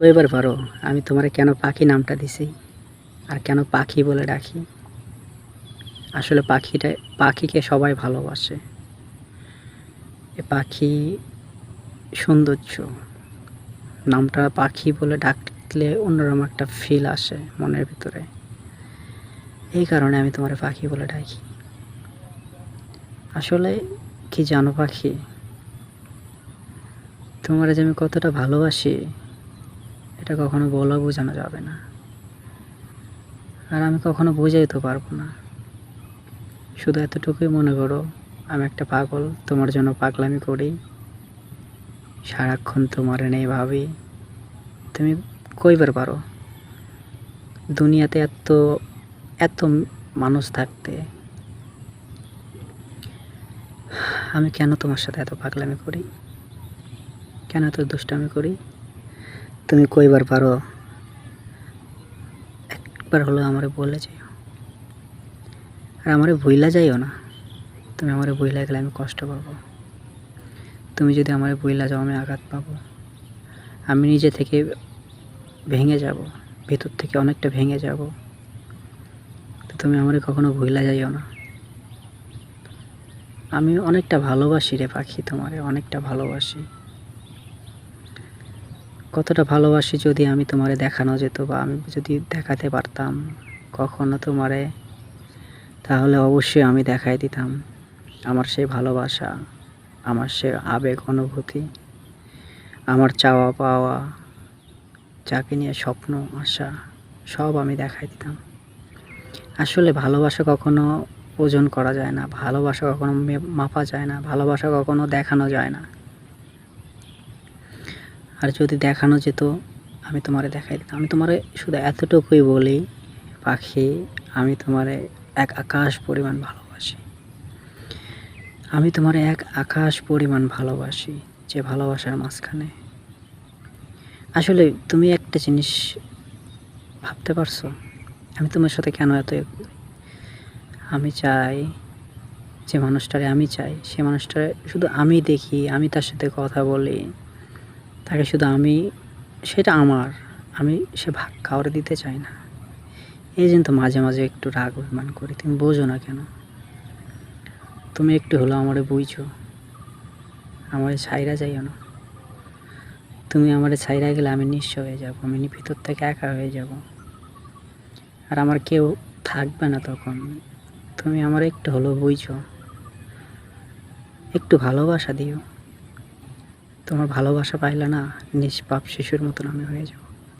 এবার পারো আমি তোমারে কেন পাখি নামটা দিছি? আর কেন পাখি বলে ডাকি? আসলে পাখিটা, পাখিকে সবাই ভালোবাসে। এ পাখি সৌন্দর্য। নামটা পাখি বলে ডাকলে অন্যরকম একটা ফিল আসে মনের ভিতরে। এই কারণে আমি তোমার পাখি বলে ডাকি। আসলে কি জানো পাখি? তোমার যে আমি কতটা ভালোবাসি এটা কখনো বলা বোঝানো যাবে না। আর আমি কখনো বোঝাইতে পারব না। শুধু এতটুকুই মনে করো, আমি একটা পাগল, তোমার জন্য পাগলামি করি। সারাক্ষণ তোমার নেই ভাবি। তুমি কইবার পারো? দুনিয়াতে এত এত মানুষ থাকতে। আমি কেন তোমার সাথে এত পাগলামি করি? কেন এত দুষ্টামি করি? তুমি কইবার পারো? একবার হলো আমারে বলে যাইও। আর আমারে ভুইলা যাইও না। তুমি আমারে বইলা গেলে আমি কষ্ট পাবো। তুমি যদি আমারে বইলা যাও, আমি আঘাত পাবো। আমি নিজে থেকে ভেঙে যাব। ভেতর থেকে অনেকটা ভেঙে যাব। তো তুমি আমারে কখনো ভুইলা যাইও না। আমি অনেকটা ভালোবাসি রে পাখি তোমারে, অনেকটা ভালোবাসি। কতটা ভালোবাসি যদি আমি তোমারে দেখানো যেত বা আমি যদি দেখাতে পারতাম কখনো তোমারে, তাহলে অবশ্যই আমি দেখাই দিতাম। আমার সেই ভালোবাসা, আমার সে আবেগ অনুভূতি, আমার চাওয়া পাওয়া, যাকে নিয়ে স্বপ্ন, আশা, সব আমি দেখাই দিতাম। আসলে ভালোবাসা কখনো ওজন করা যায় না, ভালোবাসা কখনো মাপা যায় না, ভালোবাসা কখনো দেখানো যায় না। আর যদি দেখানো যেত, আমি তোমারে দেখাই দিতাম। আমি তোমারে শুধু এতটুকুই বলি, পাখি, আমি তোমারে এক আকাশ পরিমাণ ভালোবাসি। আমি তোমার এক আকাশ পরিমাণ ভালোবাসি, যে ভালোবাসার মাঝখানে। আসলে তুমি একটা জিনিস ভাবতে পারছ? আমি তোমার সাথে কেন এত আমি চাই যে মানুষটারে আমি চাই, সে মানুষটারে শুধু আমি দেখি, আমি তার সাথে কথা বলি। তাকে শুধু আমি, সেটা আমার। আমি সে ভাগ কাউরে দিতে চাই না। এই জন্য তো মাঝে মাঝে একটু রাগ অভিমান করি। তুমি বোঝো না কেন? তুমি একটু হলো আমারে বুঝছ আমারে ছাইরা যাইও না। তুমি আমারে ছাইরা গেলে আমি নিঃস্ব হয়ে যাব। আমি ভিতর থেকে একা হয়ে যাব। আর আমার কেউ থাকবে না তখন। তুমি আমার একটু হলো বুঝছ একটু ভালোবাসা দিও। তোমার ভালোবাসা পাইলে না নিষ্পাপ শিশুর মতন আমি হয়ে যাব।